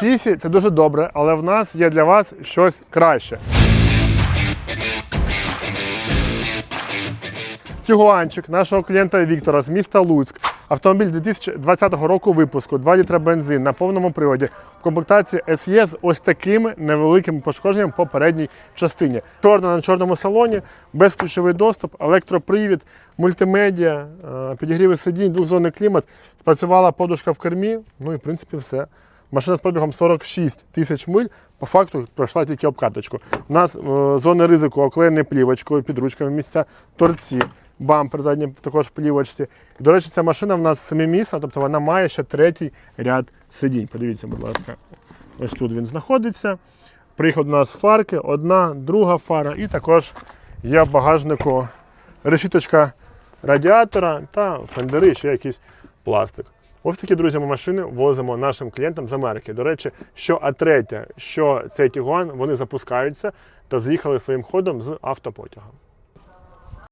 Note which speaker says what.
Speaker 1: Сісі це дуже добре, але в нас є для вас щось краще. Тігуанчик нашого клієнта Віктора з міста Луцьк. Автомобіль 2020 року випуску, 2 літра бензин на повному приводі в комплектації SE з ось такими невеликими пошкодженнями по передній частині. Чорна на чорному салоні, безключовий доступ, електропривід, мультимедіа, е, підігріви сидінь, двохзонний клімат. Спрацювала подушка в кермі. Ну і в принципі все. Машина з пробігом 46 тисяч миль, по факту пройшла тільки обкаточку. У нас е, зони ризику оклеєні плівочкою, під ручками місця, торці, бампер задній також плівочці. До речі, ця машина в нас семимісна, тобто вона має ще третій ряд сидінь. Подивіться, будь ласка. Ось тут він знаходиться. Приїхав до нас фарки, одна, друга фара, і також є в багажнику решіточка радіатора та фендери, ще якийсь пластик. Ось такі, друзі, ми машини возимо нашим клієнтам з Америки. До речі, що А3, що цей Тігуан, вони запускаються та з'їхали своїм ходом з автопотягом.